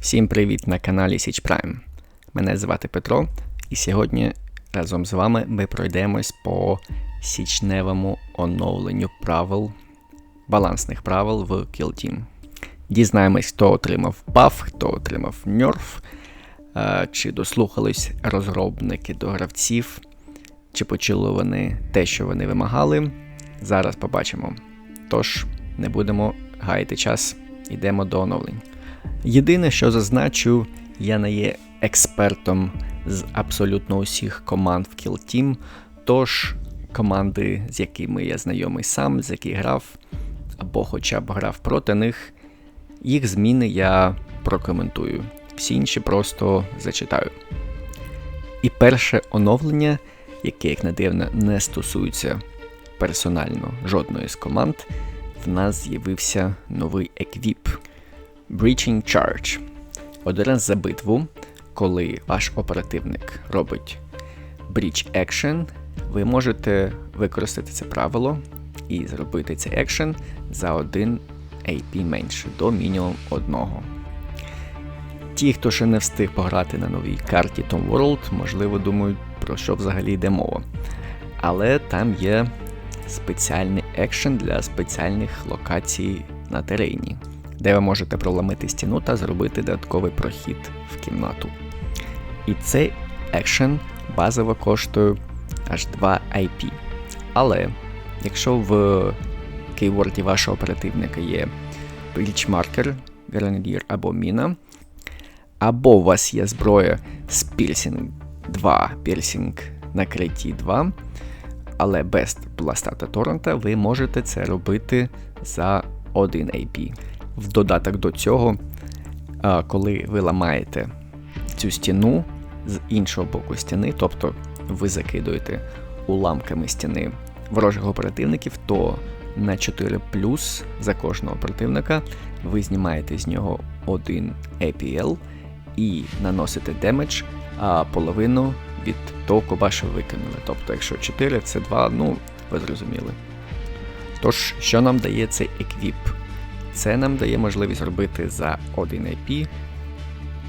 Всім привіт на каналі Січ Prime. Мене звати Петро, і сьогодні разом з вами ми пройдемось по січневому оновленню правил, балансних правил в Kill Team. Дізнаємось, хто отримав баф, хто отримав нерф, е, чи дослухались розробники до гравців, чи почули вони те, що вони вимагали. Зараз побачимо. Тож, не будемо гаяти час, йдемо до оновлень. Єдине, що зазначу, я не є експертом з абсолютно усіх команд в Kill Team, тож команди, з якими я знайомий сам, з яких грав, або хоча б грав проти них, їх зміни я прокоментую. Всі інші просто зачитаю. І перше оновлення, яке, як не дивно, не стосується персонально жодної з команд, в нас з'явився новий еквіп. Breaching Charge. Один раз за битву, коли ваш оперативник робить Breach Action, ви можете використати це правило і зробити цей екшен за один AP менше до мінімум одного. Ті, хто ще не встиг пограти на новій карті Tom World, можливо, думають, про що взагалі йде мова. Але там є спеціальний екшен для спеціальних локацій на терені, де ви можете проламити стіну та зробити додатковий прохід в кімнату. І цей екшен базово коштує аж 2 IP. Але якщо в кейворді вашого оперативника є Marker, Grenadier або Міна, або у вас є зброя з Piercing 2, Piercing накритті 2, але без пласта та торрента, ви можете це робити за 1 AP. В додаток до цього, коли ви ламаєте цю стіну з іншого боку стіни, тобто ви закидуєте уламками стіни ворожих оперативників, то на 4 плюс за кожного противника ви знімаєте з нього 1 APL і наносите демедж, половину від того куба, що викинули. Тобто, якщо 4, це 2, ну, ви зрозуміли. Тож, що нам дає цей еквіп? Це нам дає можливість робити за 1 IP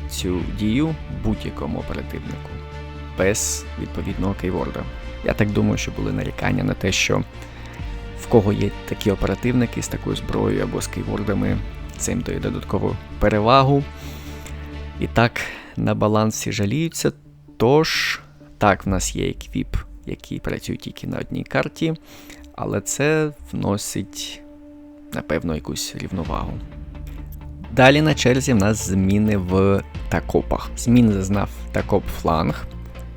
цю дію будь-якому оперативнику без відповідного кейворда. Я так думаю, що були нарікання на те, що в кого є такі оперативники з такою зброєю або з кейвордами, це їм дає додаткову перевагу. І так, на балансі жаліються. Тож, так, в нас є еквіп, який працює тільки на одній карті, але це вносить, напевно, якусь рівновагу. Далі на черзі в нас зміни в такопах. Змін зазнав такоп фланг.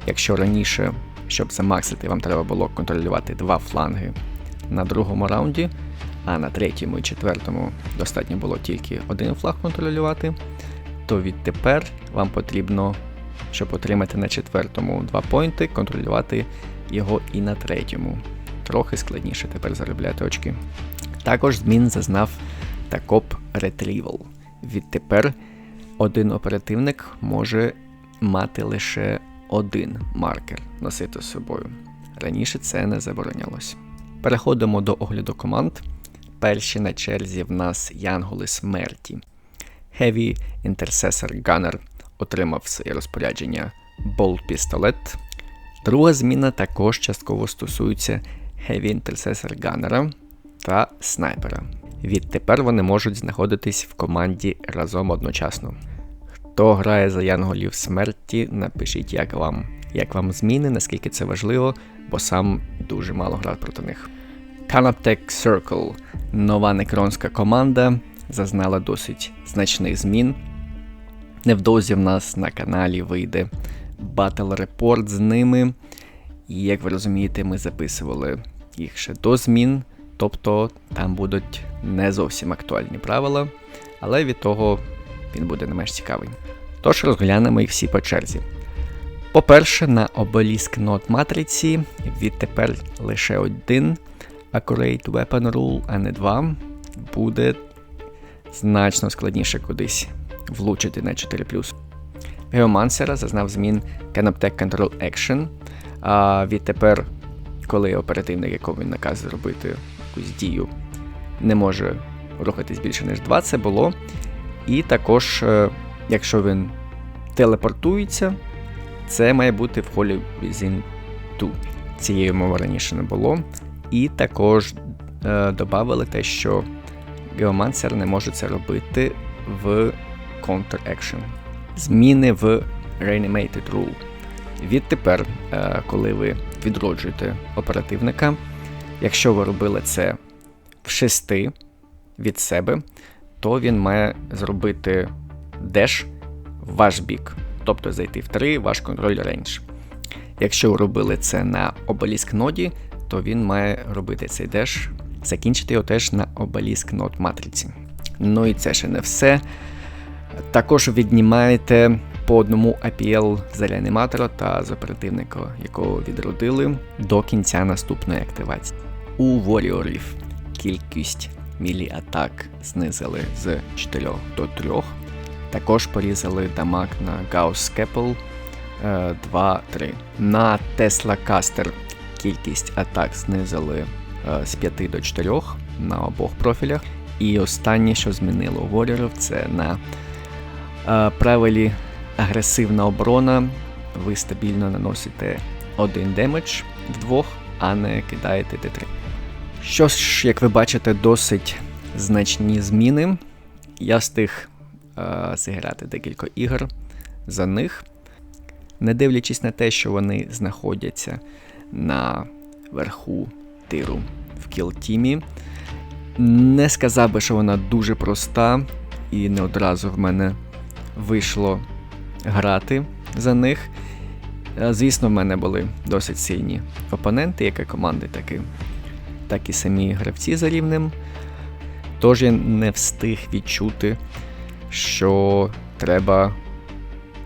Якщо раніше, щоб замаксити, вам треба було контролювати два фланги на другому раунді, а на третьому і четвертому достатньо було тільки один флаг контролювати, то відтепер вам потрібно, щоб отримати на четвертому два поінти, контролювати його і на третьому. Трохи складніше тепер заробляти очки. Також змін зазнав такоп Retrieval. Відтепер один оперативник може мати лише один маркер носити з собою. Раніше це не заборонялось. Переходимо до огляду команд. Перші на черзі в нас Янголи Смерті. Heavy Intercessor Gunner отримав своє розпорядження Bolt пістолет. Друга зміна також частково стосується Heavy Intercessor Gunner та снайпера. Відтепер вони можуть знаходитись в команді разом одночасно. Хто грає за янголів смерті, напишіть, як вам. Як вам зміни, наскільки це важливо, бо сам дуже мало грав проти них. Canaptech Circle нова некронська команда, зазнала досить значних змін. Невдовзі в нас на каналі вийде Battle Report з ними. І як ви розумієте, ми записували їх ще до змін, тобто там будуть не зовсім актуальні правила, але від того він буде не менш цікавий. Тож розглянемо їх всі по черзі. По-перше, на обеліск нот матриці відтепер лише один Accurate Weapon Rule, а не два, буде значно складніше кудись влучити на 4. Геомансера зазнав змін Canoptech Control Action. А відтепер, коли оперативник, якому він наказує зробити якусь дію, не може рухатись більше, ніж 2, це було. І також якщо він телепортується, це має бути в холі Within 2. Цієї мови раніше не було. І також е, додали те, що Geomancer не може це робити в Counter-Action. Зміни в Reanimated Rule. Відтепер, е, коли ви відроджуєте оперативника, якщо ви робили це в 6 від себе, то він має зробити деш в ваш бік, тобто зайти в 3 ваш контроль рейндж. Якщо ви робили це на обеліск ноді, то він має робити цей деш, закінчити його теж на обеліск нод матриці. Ну і це ще не все. Також віднімаєте по одному APL з реаніматора та з оперативника, якого відродили до кінця наступної активації. У Warriorів кількість мілі атак знизили з 4 до 3. Також порізали дамаг на Gauss Scalpel 2-3. На Tesla Caster кількість атак знизили е, з 5 до 4 на обох профілях. І останнє, що змінило у Warriorів, це на е, правилі агресивна оборона. Ви стабільно наносите один демедж вдвох, а не кидаєте Т3. Що ж, як ви бачите, досить значні зміни. Я встиг е, зіграти декілька ігор за них, не дивлячись на те, що вони знаходяться на верху тиру в кілтімі. Не сказав би, що вона дуже проста, і не одразу в мене вийшло грати за них. Е, Звісно, в мене були досить сильні опоненти, як і команди, так і, так і самі гравці за рівнем. Тож я не встиг відчути, що треба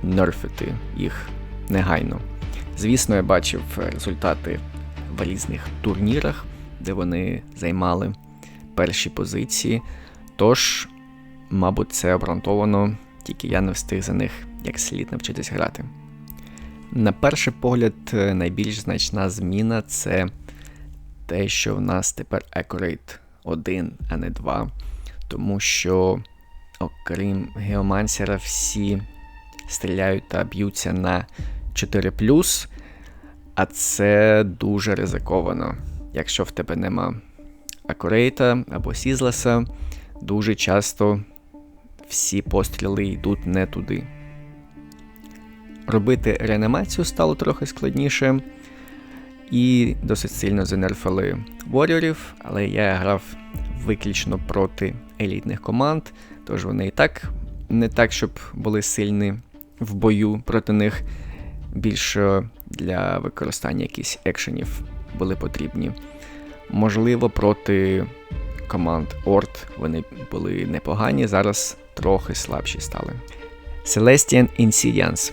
нерфити їх негайно. Звісно, я бачив результати в різних турнірах, де вони займали перші позиції. Тож, мабуть, це обґрунтовано, тільки я не встиг за них як слід навчитись грати. На перший погляд, найбільш значна зміна це те, що в нас тепер Accurate 1, а не 2. Тому що, окрім Геомансера, всі стріляють та б'ються на 4, а це дуже ризиковано. Якщо в тебе нема Акурейта або Сізлеса, дуже часто всі постріли йдуть не туди. Робити реанімацію стало трохи складніше, і досить сильно занерфили воріорів, але я грав виключно проти елітних команд, тож вони і так не так, щоб були сильні в бою проти них. Більше для використання якихось екшенів були потрібні. Можливо, проти команд Орд вони були непогані, зараз трохи слабші стали. Celestian Insidians.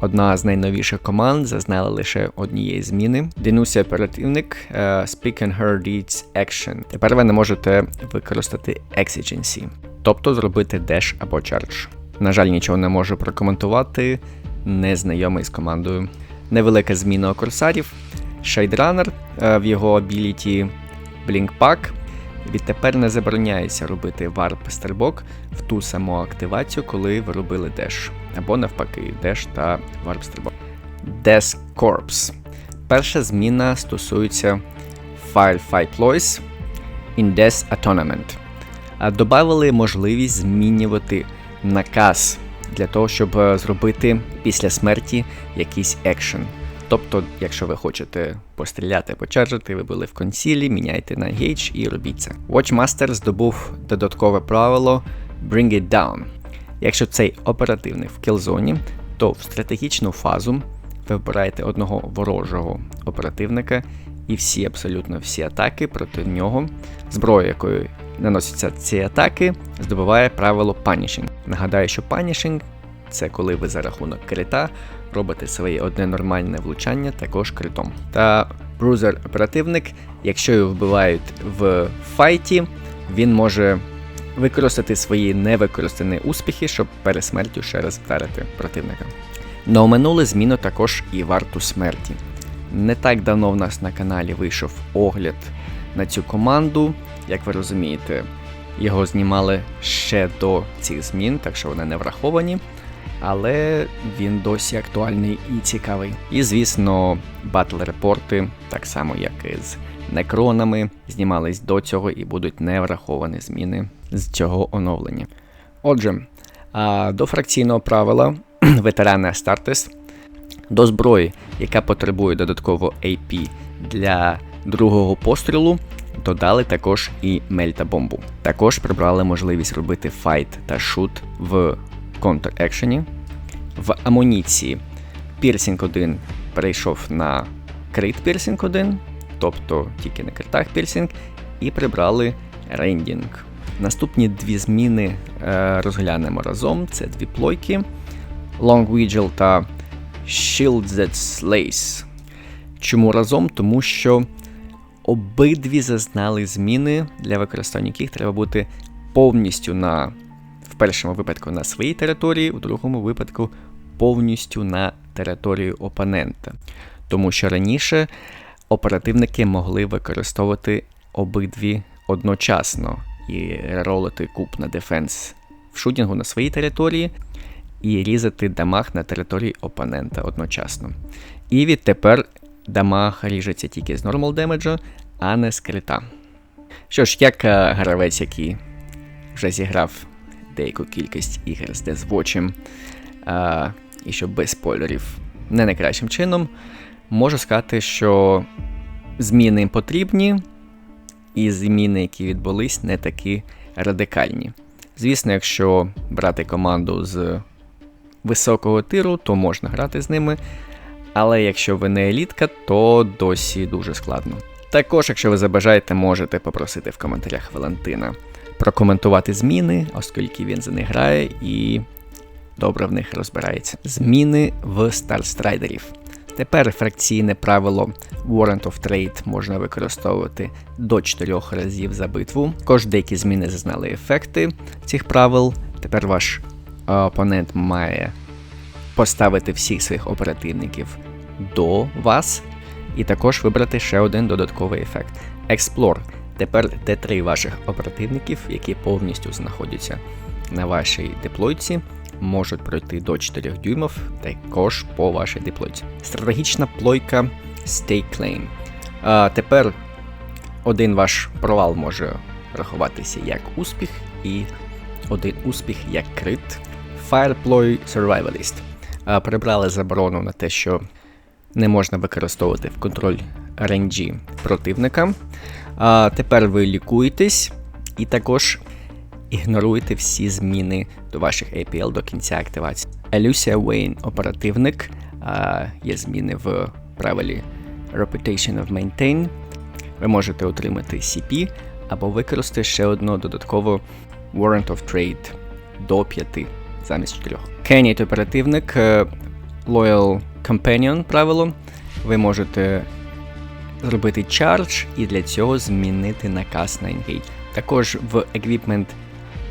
Одна з найновіших команд зазнала лише однієї зміни. Дінусі оперативник uh, Speak and Her Deeds Action. Тепер ви не можете використати Exigency, тобто зробити Dash або Charge. На жаль, нічого не можу прокоментувати, не знайомий з командою. Невелика зміна у корсарів. Shaderunner uh, в його абіліті Blink Pack Відтепер не забороняється робити варп стрибок в ту саму активацію, коли ви робили деш, або навпаки, деш та варп стрибок. Death Corps. Перша зміна стосується Firefight Ploys in Death Atonement. Добавили можливість змінювати наказ для того, щоб е, зробити після смерті якийсь екшен. Тобто, якщо ви хочете постріляти, почаржити, ви були в консілі, міняйте на Engage і робіть це. Watchmaster здобув додаткове правило Bring It Down. Якщо цей оперативник в кілзоні, то в стратегічну фазу ви вибираєте одного ворожого оперативника і всі, абсолютно всі атаки проти нього, зброя, якою наносяться ці атаки, здобуває правило Punishing. Нагадаю, що Punishing це коли ви за рахунок крита робите своє одне нормальне влучання також критом. Та брузер-оперативник, якщо його вбивають в файті, він може використати свої невикористані успіхи, щоб перед смертю ще раз вдарити противника. Но минуле зміну також і варту смерті. Не так давно в нас на каналі вийшов огляд на цю команду, як ви розумієте, його знімали ще до цих змін, так що вони не враховані. Але він досі актуальний і цікавий. І, звісно, батл репорти, так само як і з некронами, знімались до цього і будуть не враховані зміни з цього оновлення. Отже, до фракційного правила ветерани Астартес до зброї, яка потребує додатково AP для другого пострілу, додали також і мельта-бомбу. Також прибрали можливість робити файт та шут в контр-екшені. В амуніції Пірсінг 1 перейшов на крит Пірсінг 1, тобто тільки на критах пірсінг, і прибрали рендінг. Наступні дві зміни е, розглянемо разом: це дві плойки Long Vigil та Shield That. Чому разом? Тому що обидві зазнали зміни, для використання яких треба бути повністю на, в першому випадку на своїй території, у другому випадку повністю на території опонента. Тому що раніше оперативники могли використовувати обидві одночасно і ролити куб на дефенс в шутінгу на своїй території і різати дамаг на території опонента одночасно. І відтепер дамаг ріжеться тільки з нормал демеджа, а не з крита. Що ж, як е, гравець, який вже зіграв деяку кількість ігор з Дезвочем, а, і що без спойлерів не найкращим чином, можу сказати, що зміни потрібні, і зміни, які відбулись, не такі радикальні. Звісно, якщо брати команду з високого тиру, то можна грати з ними. Але якщо ви не елітка, то досі дуже складно. Також, якщо ви забажаєте, можете попросити в коментарях Валентина прокоментувати зміни, оскільки він за них грає і добре в них розбирається. Зміни в старстрайдерів. Тепер фракційне правило Warrant of Trade можна використовувати до 4 разів за битву. Також деякі зміни зазнали ефекти цих правил. Тепер ваш опонент має поставити всіх своїх оперативників до вас, і також вибрати ще один додатковий ефект. Explore. Тепер Т3 ваших оперативників, які повністю знаходяться на вашій деплойці, можуть пройти до 4 дюймів також по вашій деплойці. Стратегічна плойка Stay Claim. А Тепер один ваш провал може рахуватися як успіх, і один успіх як крит. Fireploy Survivalist. Прибрали заборону на те, що не можна використовувати в контроль ренджі противника. А Тепер ви лікуєтесь і також ігноруйте всі зміни до ваших APL до кінця активації. Elusia Wayne оперативник. А, Є зміни в правилі Reputation of Maintain. Ви можете отримати CP або використати ще одну додаткову Warrant of Trade до 5 замість 4. Кенніт оперативник е, Loyal Companion правило. Ви можете зробити charge і для цього змінити наказ на Engage. Також в Equipment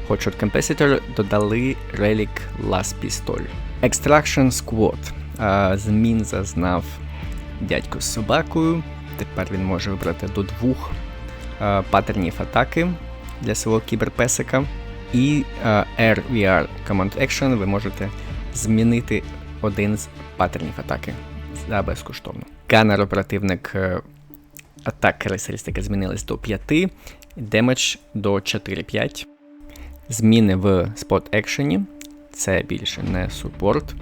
Hotshot Capacitor додали Relic Last Pistol. Extraction Squad. Змін зазнав дядько з собакою. Тепер він може вибрати до двох паттернів атаки для свого кіберпесика. І RVR Command Action ви можете змінити один з паттернів атаки за безкоштовно. Ганнер оперативник е, атак характеристики змінились до 5, демедж до 4-5. Зміни в Spot екшені. Це більше не супорт.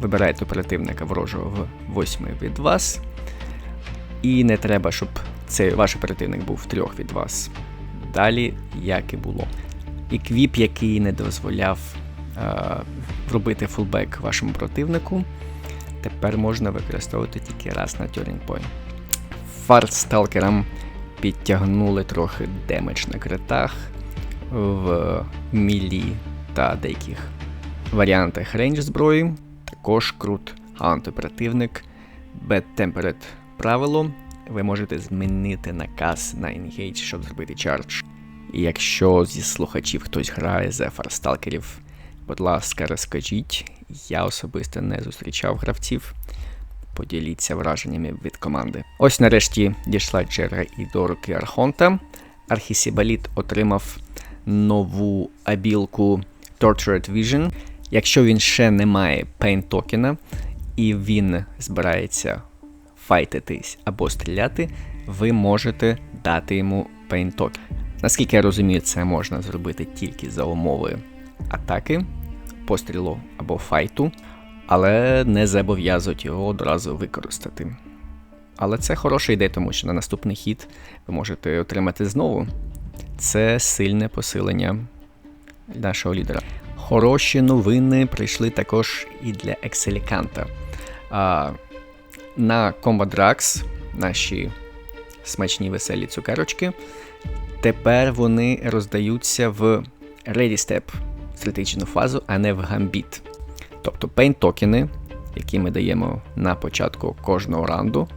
Вибираєте оперативника ворожого в 8 від вас. І не треба, щоб цей ваш оперативник був в 3 від вас. Далі, як і було. І квіп, який не дозволяв е, робити фулбек вашому противнику, тепер можна використовувати тільки раз на Turning Point. Фарсталкерам підтягнули трохи демедж на критах в мілі та деяких варіантах рейндж зброї. Також крут антиоперативник Bad Tempered правило. Ви можете змінити наказ на Engage, щоб зробити чардж. І якщо зі слухачів хтось грає за фарсталкерів, будь ласка, розкажіть. Я особисто не зустрічав гравців. Поділіться враженнями від команди. Ось нарешті дійшла черга і до руки Архонта. Архісібаліт отримав нову абілку Tortured Vision. Якщо він ще не має пейн токена і він збирається файтитись або стріляти, ви можете дати йому пейн токен. Наскільки я розумію, це можна зробити тільки за умови атаки, пострілу або файту, але не зобов'язують його одразу використати. Але це хороша ідея, тому що на наступний хід ви можете отримати знову. Це сильне посилення нашого лідера. Хороші новини прийшли також і для Екселіканта. На Drugs, наші смачні веселі цукерочки, тепер вони роздаються в Ready Step стратегічну фазу, а не в Gambit. Тобто Paint токени, які ми даємо на початку кожного раунду,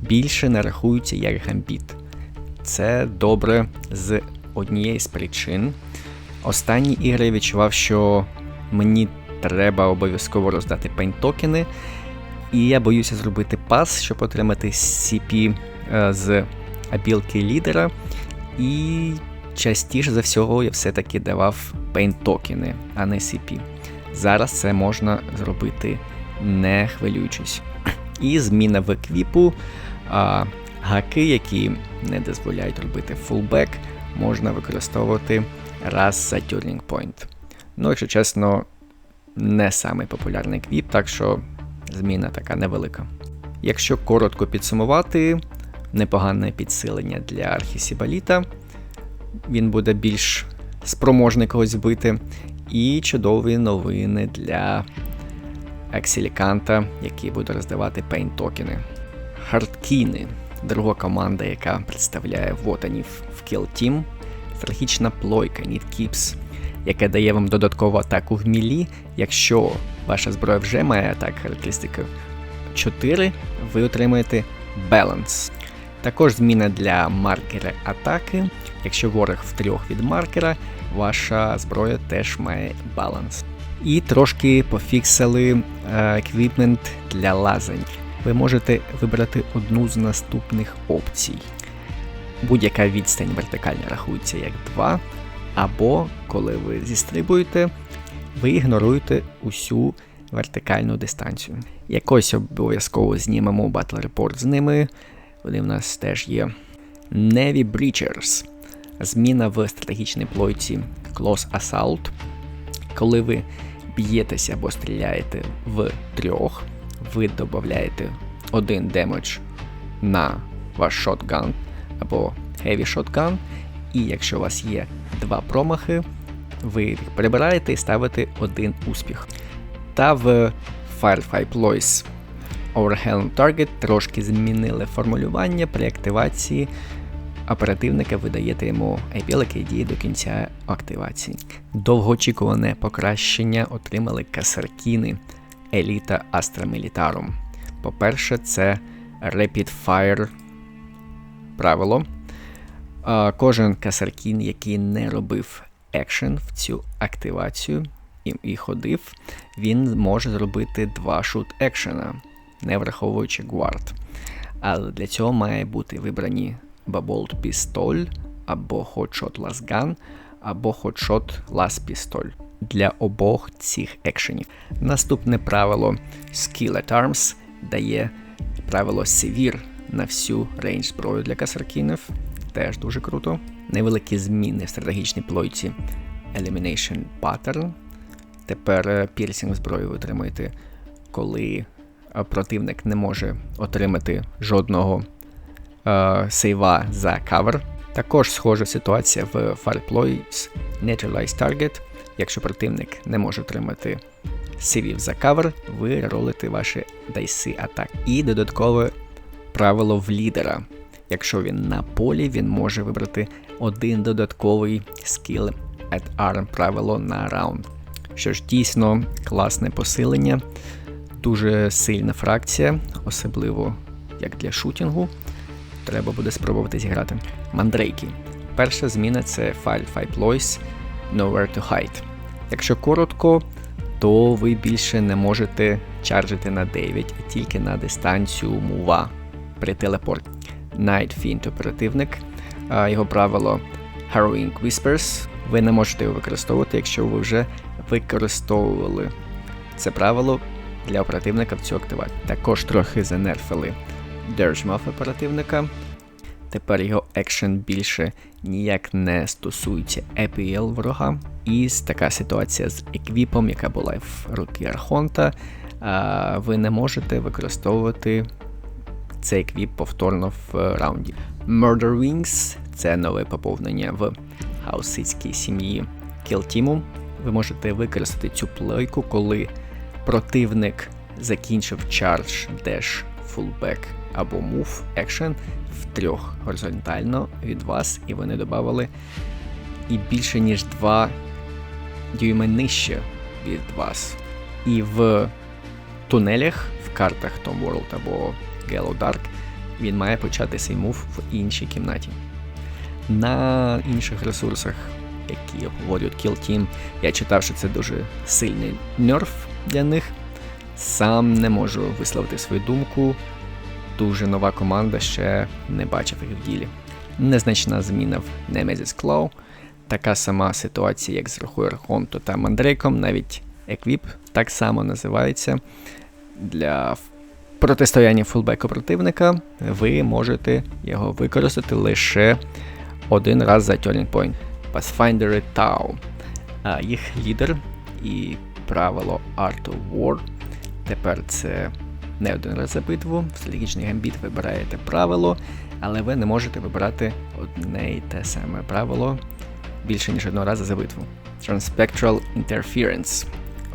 більше не рахуються як Gambit. Це добре з однієї з причин. Останні ігри я відчував, що мені треба обов'язково роздати Paint токени, і я боюся зробити пас, щоб отримати CP е, з абілки лідера. І частіше за всього я все-таки давав Paint токени, а не CP. Зараз це можна зробити не хвилюючись. І зміна в еквіпу, а, гаки, які не дозволяють робити фулбек, можна використовувати раз за Turning Point. Ну, якщо чесно, не самий популярний квіп, так що зміна така невелика. Якщо коротко підсумувати, непогане підсилення для Архісібаліта, він буде більш спроможний когось вбити. І чудові новини для Аксіліканта, який буде роздавати пейн токени. Хардкіни, друга команда, яка представляє вотанів в Kill Team. Стратегічна плойка Need Keeps, яка дає вам додаткову атаку в мілі. Якщо ваша зброя вже має атак характеристики 4, ви отримаєте Balance. Також зміна для маркера атаки. Якщо ворог в трьох від маркера, ваша зброя теж має баланс. І трошки пофіксили еквіпмент для лазень. Ви можете вибрати одну з наступних опцій. Будь-яка відстань вертикальна рахується як 2, або коли ви зістрибуєте, ви ігноруєте усю вертикальну дистанцію. Якось обов'язково знімемо Battle Report з ними. Вони в нас теж є. Navy Breachers. Зміна в стратегічній плойці Close Assault. Коли ви б'єтеся або стріляєте в трьох, ви додаєте один демедж на ваш шотган або heavy shotgun, і якщо у вас є два промахи, ви їх прибираєте і ставите один успіх. Та в Firefly Ploys Overhelm Target трошки змінили формулювання при активації. Оперативника ви даєте йому епіл, який діє до кінця активації. Довгоочікуване покращення отримали касаркіни Еліта Astra Militarum. По-перше, це Rapid Fire правило. Кожен касаркін, який не робив екшен в цю активацію і, і ходив, він може зробити два шут екшена, не враховуючи гвард. Але для цього має бути вибрані Babolt Pistol або Last Gun, або Hotshot Last Pistol для обох цих екшенів. Наступне правило Skill at Arms дає правило Severe на всю рейндж зброю для касаркінів. Теж дуже круто. Невеликі зміни в стратегічній плойці Elimination Pattern. Тепер пірсінг зброю ви отримаєте, коли противник не може отримати жодного е, сейва за кавер. Також схожа ситуація в Fireploys Neutralize Target. Якщо противник не може отримати сейвів за кавер, ви ролите ваші дайси атак. І додаткове правило в лідера. Якщо він на полі, він може вибрати один додатковий скіл at arm правило на раунд. Що ж, дійсно класне посилення, дуже сильна фракція, особливо як для шутінгу. Треба буде спробувати зіграти. Мандрейки. Перша зміна це File Five Ploys Nowhere to Hide. Якщо коротко, то ви більше не можете чаржити на 9, а тільки на дистанцію мува при телепорті. Night Fiend оперативник. Його правило Harrowing Whispers. Ви не можете його використовувати, якщо ви вже використовували це правило для оперативника в цю активацію. Також трохи занерфили держмаф оперативника. Тепер його екшен більше ніяк не стосується EPL ворога. І така ситуація з еквіпом, яка була в руки Архонта. Ви не можете використовувати цей еквіп повторно в раунді. Murder Wings це нове поповнення в хаусицькій сім'ї Кілтіму. Ви можете використати цю плойку, коли противник закінчив charge, dash, fullback або move action в трьох горизонтально від вас, і вони додавали і більше ніж 2 дюйми нижче від вас. І в тунелях в картах Tom World або Gallo Dark він має почати свій мув в іншій кімнаті. На інших ресурсах, які обговорюють Kill Team, я читав, що це дуже сильний нерф для них. Сам не можу висловити свою думку. Дуже нова команда ще не бачив їх в ділі. Незначна зміна в Nemesis Claw. Така сама ситуація, як з Рухою Архонту та Мандрейком, навіть Еквіп так само називається. Для протистояння фулбеку противника ви можете його використати лише один раз за Turning Point. Pathfinder Tau. Їх лідер і правило Art of War. Тепер це не один раз за битву. В стратегічний гамбіт вибираєте правило, але ви не можете вибирати одне і те саме правило більше ніж одного разу за битву. Transpectral Interference.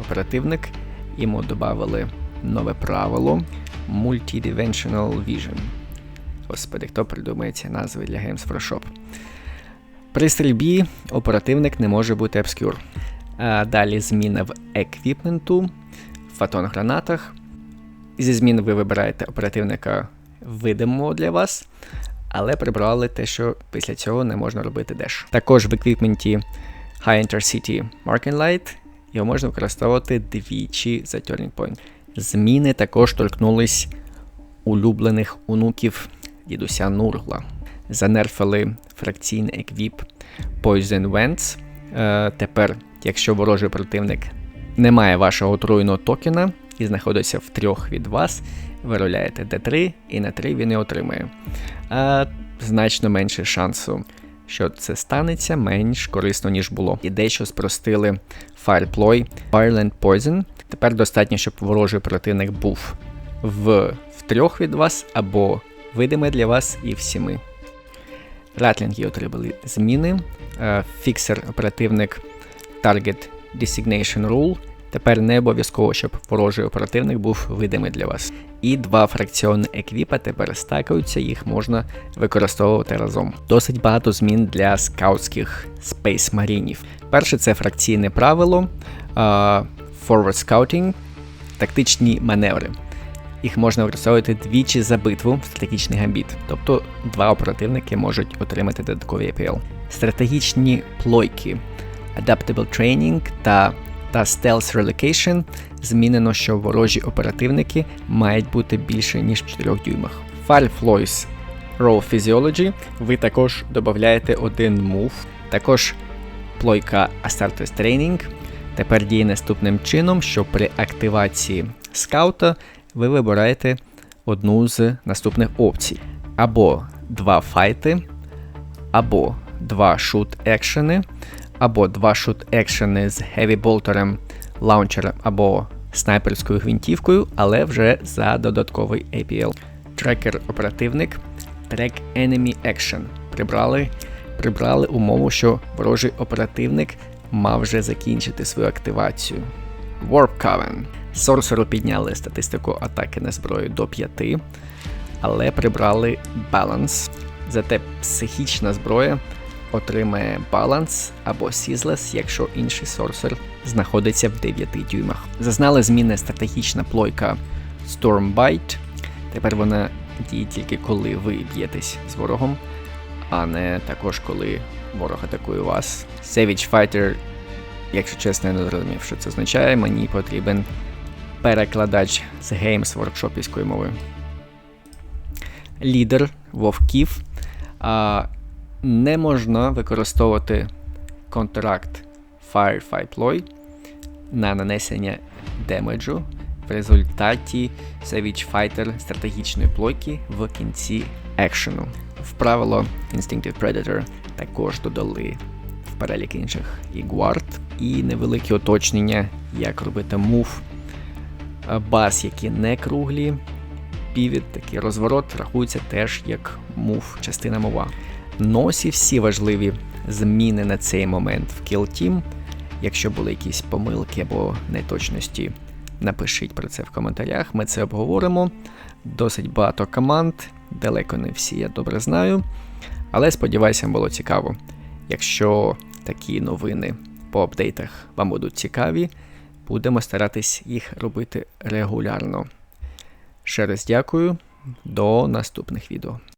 Оперативник. Йому додали нове правило Multidimensional Vision. Господи, хто придумає ці назви для Games Workshop. При стрільбі оперативник не може бути obscure. А Далі зміна в еквіпменту, фотон гранатах. Зі змін ви вибираєте оперативника видимого для вас, але прибрали те, що після цього не можна робити деш. Також в еквіпменті High Intercity Marking Light його можна використовувати двічі за Turning Point. Зміни також торкнулись улюблених онуків дідуся Нургла. Занерфили фракційний еквіп Poison Vents. Е, Тепер, якщо ворожий противник не має вашого отруєного токена і знаходиться в трьох від вас, ви роляєте D3 і на 3 він і отримає. А Значно менше шансу, що це станеться, менш корисно, ніж було. І дещо спростили Fireploy Violent Poison. Тепер достатньо, щоб ворожий противник був в, в трьох від вас або видиме для вас і в сіми. Ратлінги отримали зміни. Фіксер оперативник Target Designation Rule. Тепер не обов'язково, щоб ворожий оперативник був видимий для вас. І два фракціони еквіпа тепер стакаються, їх можна використовувати разом. Досить багато змін для скаутських Space Марінів. Перше це фракційне правило uh, Forward Scouting, тактичні маневри. Їх можна використовувати двічі за битву в стратегічний гамбіт, тобто два оперативники можуть отримати додаткові APL. Стратегічні плойки, Adaptable Training та та Stealth Relocation змінено, що ворожі оперативники мають бути більше ніж в 4 дюймах. Fireflies Raw Physiology ви також додаєте один мув, також плойка Astartes Training. Тепер діє наступним чином, що при активації скаута ви вибираєте одну з наступних опцій: або два файти, або два шут-екшени, або два шут-екшени з геві-болтером, лаунчером або снайперською гвинтівкою, але вже за додатковий APL. Трекер-оперативник, Track Enemy Action. Прибрали прибрали умову, що ворожий оперативник мав вже закінчити свою активацію. Warp Coven. Сорсеру підняли статистику атаки на зброю до 5, але прибрали баланс. Зате психічна зброя отримає баланс або сізлес, якщо інший сорсер знаходиться в 9 дюймах. Зазнали зміни стратегічна плойка Stormbite. Тепер вона діє тільки коли ви б'єтесь з ворогом, а не також коли ворог атакує вас. Savage Fighter, якщо чесно, я не зрозумів, що це означає, мені потрібен перекладач з Games воркшопівською мовою. Лідер вовків. Не можна використовувати контракт Firefight Ploy на нанесення демеджу в результаті Savage Fighter стратегічної плойки в кінці екшену. В правило Instinctive Predator також додали в перелік інших і Guard, і невеликі уточнення, як робити мув, бас, які не круглі, півід, такий розворот рахується теж як мув, частина мова. Носі всі важливі зміни на цей момент в Kill Team. Якщо були якісь помилки або неточності, напишіть про це в коментарях. Ми це обговоримо. Досить багато команд, далеко не всі я добре знаю. Але сподіваюся, було цікаво. Якщо такі новини по апдейтах вам будуть цікаві, будемо старатись їх робити регулярно. Ще раз дякую, до наступних відео.